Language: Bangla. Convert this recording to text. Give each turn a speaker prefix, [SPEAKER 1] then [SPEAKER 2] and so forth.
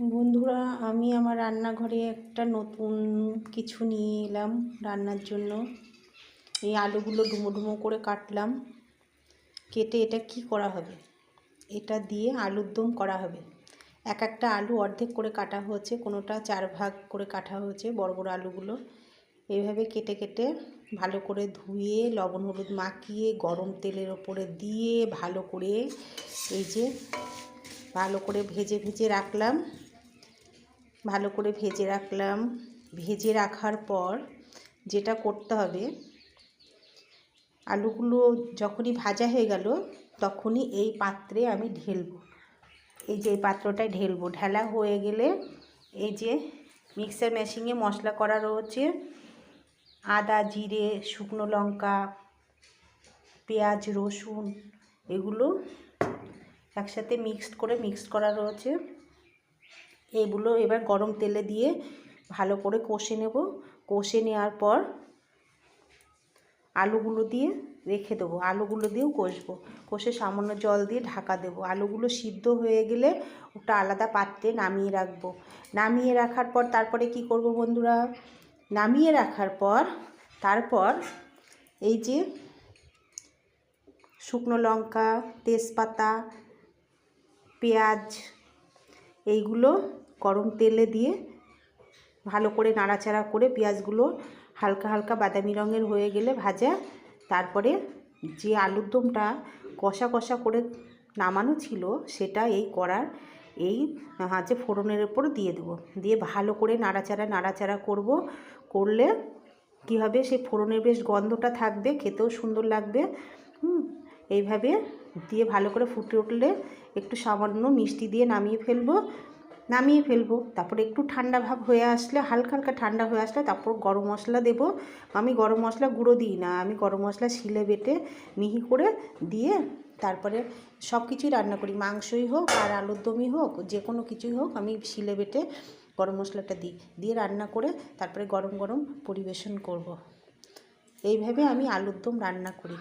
[SPEAKER 1] বন্ধুরা, আমি আমার রান্নাঘরে একটা নতুন কিছু নিয়ে এলাম রান্নার জন্য। এই আলুগুলো ডুমো ডুমো করে কাটলাম। কেটে এটা কি করা হবে? এটা দিয়ে আলুর দম করা হবে। এক একটা আলু অর্ধেক করে কাটা হয়েছে, কোনোটা চার ভাগ করে কাটা হয়েছে বড় বড় আলুগুলো। এইভাবে কেটে কেটে ভালো করে ধুয়ে, লবণ হলুদ মাখিয়ে, গরম তেলের ওপরে দিয়ে ভালো করে এই যে ভালো করে ভেজে ভেজে রাখলাম। ভালো করে ভেজে রাখলাম। ভেজে রাখার পর যেটা করতে হবে, আলুগুলো যখনই ভাজা হয়ে গেল তখনই এই পাত্রে আমি ঢেলবো। এই যে এই পাত্রটায় ঢেলব। ঢেলা হয়ে গেলে এই যে মিক্সার মেশিনে মশলা করা রয়েছে, আদা, জিরে, শুকনো লঙ্কা, পেঁয়াজ, রসুন, এগুলো একসাথে মিক্সড করে মিক্সড করা রয়েছে। এগুলো এবার গরম তেলে দিয়ে ভালো করে কষে নেব। কষে নেওয়ার পর আলুগুলো দিয়ে রেখে দেবো। আলুগুলো দিয়েও কষবো। কষে সামান্য জল দিয়ে ঢাকা দেবো। আলুগুলো সিদ্ধ হয়ে গেলে ওটা আলাদা পাত্রে নামিয়ে রাখব। নামিয়ে রাখার পর তারপরে কি করব বন্ধুরা? নামিয়ে রাখার পর তারপর এই যে শুকনো লঙ্কা, তেজপাতা, পেঁয়াজ এইগুলো গরম তেলে দিয়ে ভালো করে নাড়াচাড়া করে পেঁয়াজগুলো হালকা হালকা বাদামি রঙের হয়ে গেলে ভাজা। তারপরে যে আলুর দমটা কষা কষা করে নামানো ছিল সেটা এই করার এই হাঁচে ফোড়নের ওপর দিয়ে দেবো। দিয়ে ভালো করে নাড়াচাড়া নাড়াচাড়া করব। করলে কী হবে? সেই ফোড়নের বেশ গন্ধটা থাকবে, খেতেও সুন্দর লাগবে। হুম? এইভাবে দিয়ে ভালো করে ফুটে উঠলে একটু সামান্য মিষ্টি দিয়ে নামিয়ে ফেলব। নামিয়ে ফেলব। তারপরে একটু ঠান্ডা ভাব হয়ে আসলে, হালকা হালকা ঠান্ডা হয়ে আসলে তারপর গরম মশলা দেবো। আমি গরম মশলা গুঁড়ো দিই না, আমি গরম মশলা শিলে বেটে মিহি করে দিয়ে তারপরে সব কিছুই রান্না করি। মাংসই হোক আর আলুর দমই হোক, যে কোনো কিছুই হোক আমি শিলে বেটে গরম মশলাটা দিই। দিয়ে রান্না করে তারপরে গরম গরম পরিবেশন করব। এইভাবে আমি আলুর দম রান্না করি।